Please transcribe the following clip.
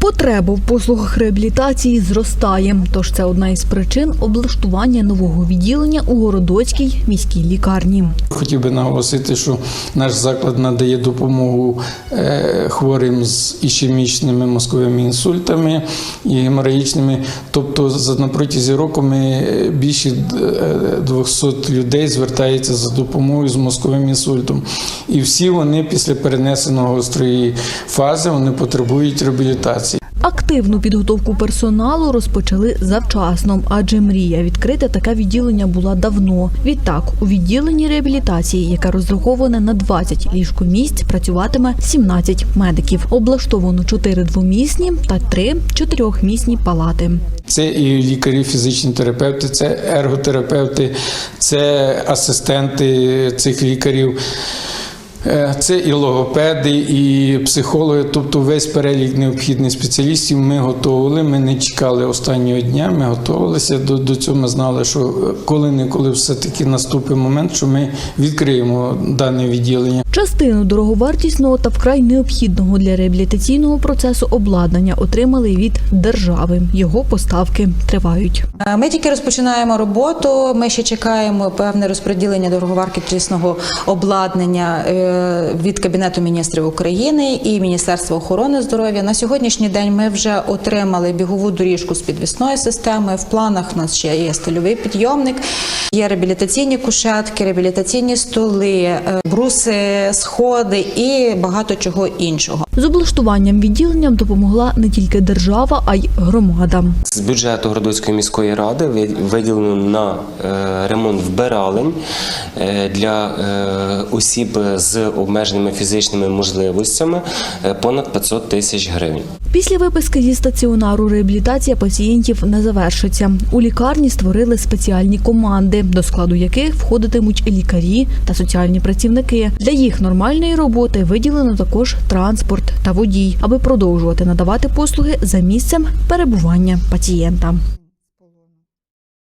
Потреба в послугах реабілітації зростає. Тож це одна із причин облаштування нового відділення у Городоцькій міській лікарні. Хотів би наголосити, що наш заклад надає допомогу е, хворим з ішемічними мозковими інсультами і геморагічними. Тобто, на протязі року ми е, більше е, 200 людей звертається за допомогою з мозковим інсультом. І всі вони після перенесеного гострої фази вони потребують реабілітації. Активну підготовку персоналу розпочали завчасно, адже мрія відкрити таке відділення була давно. Відтак, у відділенні реабілітації, яке розраховане на 20 ліжкомісць, працюватиме 17 медиків. Облаштовано 4 двомісні та 3 чотирьохмісні палати. Це і лікарі, фізичні терапевти, це ерготерапевти, це асистенти цих лікарів. Е, Це і логопеди, і психологи, тобто весь перелік необхідних спеціалістів ми готували. Ми не чекали останнього дня, ми готувалися до, до цього. Ми знали, що коли-неколи все-таки наступить момент, що ми відкриємо дане відділення. Частину дороговартісного та вкрай необхідного для реабілітаційного процесу обладнання отримали від держави. Його поставки тривають. Е, Ми тільки розпочинаємо роботу. Ми ще чекаємо певне розподілення дороговартісного обладнання е, від Кабінету міністрів України і Міністерства охорони здоров'я. На сьогоднішній день ми вже отримали бігову доріжку з підвісної системи. В планах у нас ще є стильовий підйомник, є реабілітаційні кушетки, реабілітаційні столи, е, бруси, сходи і багато чого іншого. З облаштуванням відділенням допомогла не тільки держава, а й громада. З бюджету Городоцької міської ради ви- виділено на е, ремонт вбиралень е, для е, осіб з обмеженими фізичними можливостями е, понад 500 тисяч гривень. Після виписки зі стаціонару реабілітація пацієнтів не завершиться. У лікарні створили спеціальні команди, до складу яких входитимуть лікарі та соціальні працівники. Для їх нормальної роботи виділено також транспорт та водій, аби продовжувати надавати послуги за місцем перебування пацієнта.